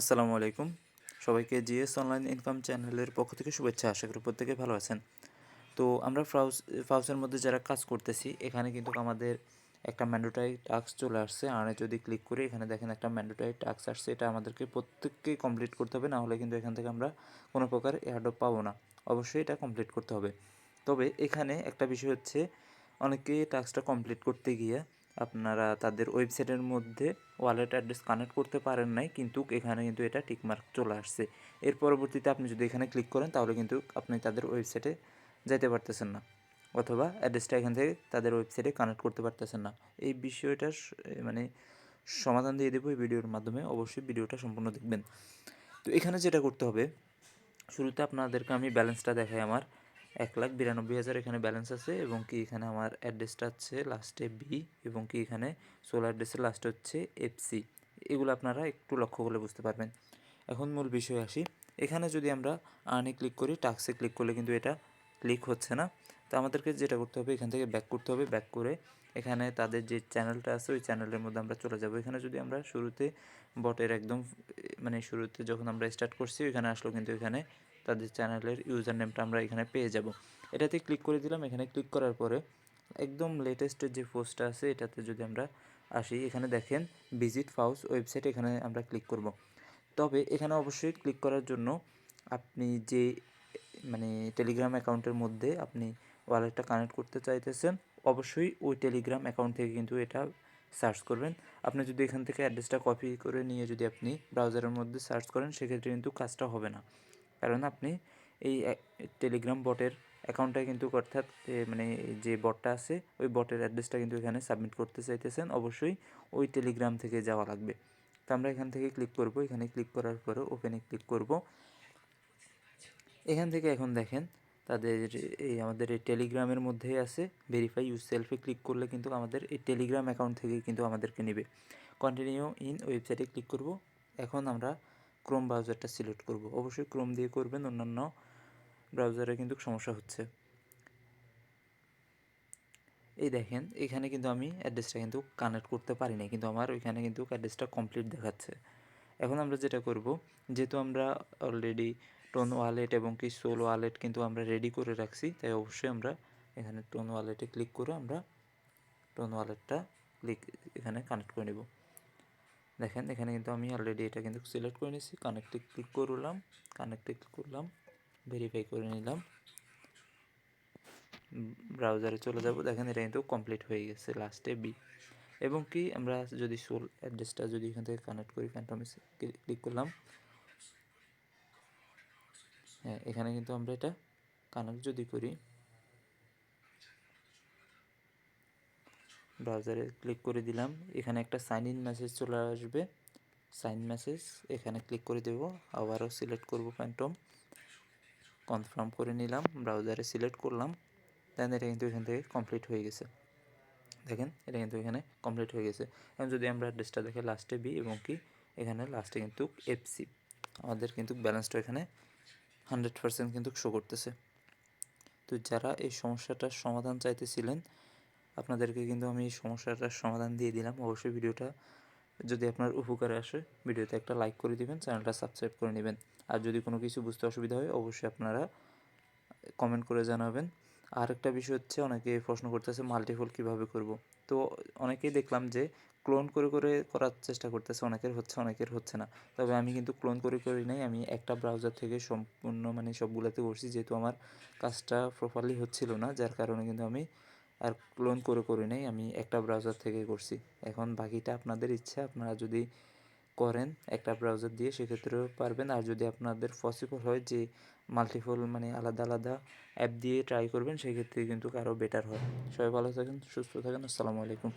আসসালামু আলাইকুম। সবাইকে জিএস অনলাইন ইনকাম চ্যানেলের পক্ষ থেকে শুভেচ্ছা। আশা করি প্রত্যেকে ভালো আছেন। তো আমরা ফ্রাউস ফাউসের মধ্যে যারা কাজ করতেছি, এখানে কিন্তু আমাদের একটা ম্যান্ডোটারি টাস্ক চলে আসছে। আর যদি ক্লিক করি, এখানে দেখেন একটা ম্যান্ডোটারি টাস্ক আসছে। এটা আমাদেরকে প্রত্যেককেই কমপ্লিট করতে হবে। না হলে কিন্তু এখান থেকে আমরা কোনো প্রকার এয়ারডপ পাবো না। অবশ্যই এটা কমপ্লিট করতে হবে। তবে এখানে একটা বিষয় হচ্ছে অনেকে টাস্কটা কমপ্লিট করতে গিয়ে আপনারা তাদের ওয়েবসাইটের মধ্যে ওয়ালেট অ্যাড্রেস কানেক্ট করতে পারেন নাই, কিন্তু এখানে কিন্তু এটা টিকমার্ক চলে আসছে। এর পরবর্তীতে আপনি যদি এখানে ক্লিক করেন, তাহলে কিন্তু আপনি তাদের ওয়েবসাইটে যাইতে পারতেছেন না, অথবা অ্যাড্রেসটা এখান থেকে তাদের ওয়েবসাইটে কানেক্ট করতে পারতেছেন না। এই বিষয়টার মানে সমাধান দিয়ে দেবো এই ভিডিওর মাধ্যমে, অবশ্যই ভিডিওটা সম্পূর্ণ দেখবেন। তো এখানে যেটা করতে হবে, শুরুতে আপনাদেরকে আমি ব্যালেন্সটা দেখাই আমার। এক লাখ বিরানব্বই হাজার এখানে ব্যালেন্স আছে এবং কি এখানে আমার অ্যাড্রেসটা হচ্ছে লাস্টে বি এবং কি এখানে সোলো অ্যাড্রেসের লাস্টে হচ্ছে এফসি এগুলো আপনারা একটু লক্ষ্য করলে বুঝতে পারবেন। এখন মূল বিষয় আসি। এখানে যদি আমরা আর্নে ক্লিক করি টাক্সে ক্লিক করলে কিন্তু এটা ক্লিক হচ্ছে না। তো আমাদেরকে যেটা করতে হবে, এখান থেকে ব্যাক করতে হবে। ব্যাক করে এখানে তাদের যে চ্যানেলটা আছে, ওই চ্যানেলের মধ্যে আমরা চলে যাব। এখানে যদি আমরা শুরুতে বটের একদম মানে শুরুতে যখন আমরা স্টার্ট করছি, ওইখানে আসলো কিন্তু এখানে তাদের চ্যানেলের ইউজার নেমটা আমরা এখানে পেয়ে যাব। এটাতে ক্লিক করে দিলাম। এখানে ক্লিক করার পরে একদম লেটেস্টের যে পোস্টটা আছে, এটাতে যদি আমরা আসি, এখানে দেখেন ভিজিট ফাউস ওয়েবসাইট এখানে আমরা ক্লিক করব। তবে এখানে অবশ্যই ক্লিক করার জন্য আপনি যে মানে টেলিগ্রাম অ্যাকাউন্টের মধ্যে আপনি ওয়ালেটটা কানেক্ট করতে চাইতেছেন, অবশ্যই ওই টেলিগ্রাম অ্যাকাউন্ট থেকে কিন্তু এটা সার্চ করবেন। আপনি যদি এখান থেকে অ্যাড্রেসটা কপি করে নিয়ে যদি আপনি ব্রাউজারের মধ্যে সার্চ করেন, সেক্ষেত্রে কিন্তু কাজটা হবে না। কারণ আপনি এই টেলিগ্রাম বটের অ্যাকাউন্টটা কিন্তু অর্থাৎ মানে যে বটটা আছে, ওই বটের অ্যাড্রেসটা কিন্তু এখানে সাবমিট করতে চাইতেছেন। অবশ্যই ওই টেলিগ্রাম থেকে যাওয়া লাগবে। তো আমরা এখান থেকে ক্লিক করব। এখানে ক্লিক করার পরে ওপেনে ক্লিক করব। এখান থেকে এখন দেখেন, তাদের এই আমাদের এই টেলিগ্রামের মধ্যেই আছে। ভেরিফাই ইউজ সেলফে ক্লিক করলে কিন্তু আমাদের এই টেলিগ্রাম অ্যাকাউন্ট থেকে কিন্তু আমাদেরকে নেবে। কন্টিনিউ ইন ওয়েবসাইটে ক্লিক করব। এখন আমরা ক্রোম ব্রাউজারটা সিলেক্ট করব। অবশ্যই ক্রোম দিয়ে করবেন, অন্যান্য ব্রাউজারে কিন্তু সমস্যা হচ্ছে। এই দেখেন, এখানে কিন্তু আমি অ্যাড্রেসটা কিন্তু কানেক্ট করতে পারি না কিন্তু আমার ওইখানে কিন্তু অ্যাড্রেসটা কমপ্লিট দেখাচ্ছে। এখন আমরা যেটা করব, যেহেতু আমরা অলরেডি টোন ওয়ালেট এবং কি সোল ওয়ালেট কিন্তু আমরা রেডি করে রাখছি, তাই অবশ্যই আমরা এখানে টোন ওয়ালেটে ক্লিক করে আমরা টোন ওয়ালেটটা ক্লিক এখানে কানেক্ট করে নেব। দেখেন, এখানে কিন্তু আমি অলরেডি এটা কিন্তু সিলেক্ট করে নিয়েছি। কানেক্টে ক্লিক করলাম কানেক্টে ক্লিক করলাম ভেরিফাই করে নিলাম। ব্রাউজারে চলে যাব। দেখেন, এটা কিন্তু কমপ্লিট হয়ে গেছে লাস্টে বি এবং কি, আমরা যদি সোল অ্যাড্রেসটা যদি এখান থেকে কানেক্ট করি ফ্যান্টমে ক্লিক করলাম। হ্যাঁ এখানে কিন্তু আমরা এটা কানেক্ট যদি করি ব্রাউজারে ক্লিক করে দিলাম। এখানে একটা সাইন ইন মেসেজ চলে আসবে। সাইন মেসেজ এখানে ক্লিক করে দেব। আবারও সিলেক্ট করব ফ্যান্টম কনফার্ম করে নিলাম ব্রাউজারে সিলেক্ট করলাম। দেন এটা কিন্তু এখান থেকে কমপ্লিট হয়ে গেছে। দেখেন, এটা কিন্তু এখানে কমপ্লিট হয়ে গেছে। এখন যদি আমরা অ্যাড্রেসটা দেখে লাস্টে বি এবং কি, এখানে লাস্টে কিন্তু এফসি আমাদের কিন্তু ব্যালেন্সটা এখানে হান্ড্রেড পার্সেন্ট কিন্তু শো করতেছে। তো যারা এই সমস্যাটার সমাধান চাইতেছিলেন আপনাদেরকে কিন্তু আমি সমস্যাটার সমাধান দিয়ে দিলাম। অবশ্যই ভিডিওটা যদি আপনার উপকারে আসে, ভিডিওতে একটা লাইক করে দিবেন, চ্যানেলটা সাবস্ক্রাইব করে নেবেন। আর যদি কোনো কিছু বুঝতে অসুবিধা হয়, অবশ্যই আপনারা কমেন্ট করে জানাবেন। আর একটা বিষয় হচ্ছে, অনেকে প্রশ্ন করতেছে মাল্টিফল কীভাবে করব? তো অনেকেই দেখলাম যে ক্লোন করে করে করার চেষ্টা করতেছে, অনেকের হচ্ছে অনেকের হচ্ছে না। তবে আমি কিন্তু ক্লোন করে, করি নাই, আমি একটা ব্রাউজার থেকে সম্পূর্ণ মানে সবগুলোতে করছি, যেহেতু আমার কাজটা প্রপারলি হচ্ছিল না, যার কারণে কিন্তু আমি আর ক্লোন করে করে নাই। আমি একটা ব্রাউজার থেকে করছি। এখন বাকিটা আপনাদের ইচ্ছা, আপনারা যদি করেন একটা ব্রাউজার দিয়ে, সেক্ষেত্রেও পারবেন। আর যদি আপনাদের পসিবল হয় যে মাল্টিপল মানে আলাদা আলাদা অ্যাপ দিয়ে ট্রাই করবেন, সেক্ষেত্রে কিন্তু আরও বেটার হয়। সবাই ভালো থাকেন, সুস্থ থাকেন। আসসালামু আলাইকুম।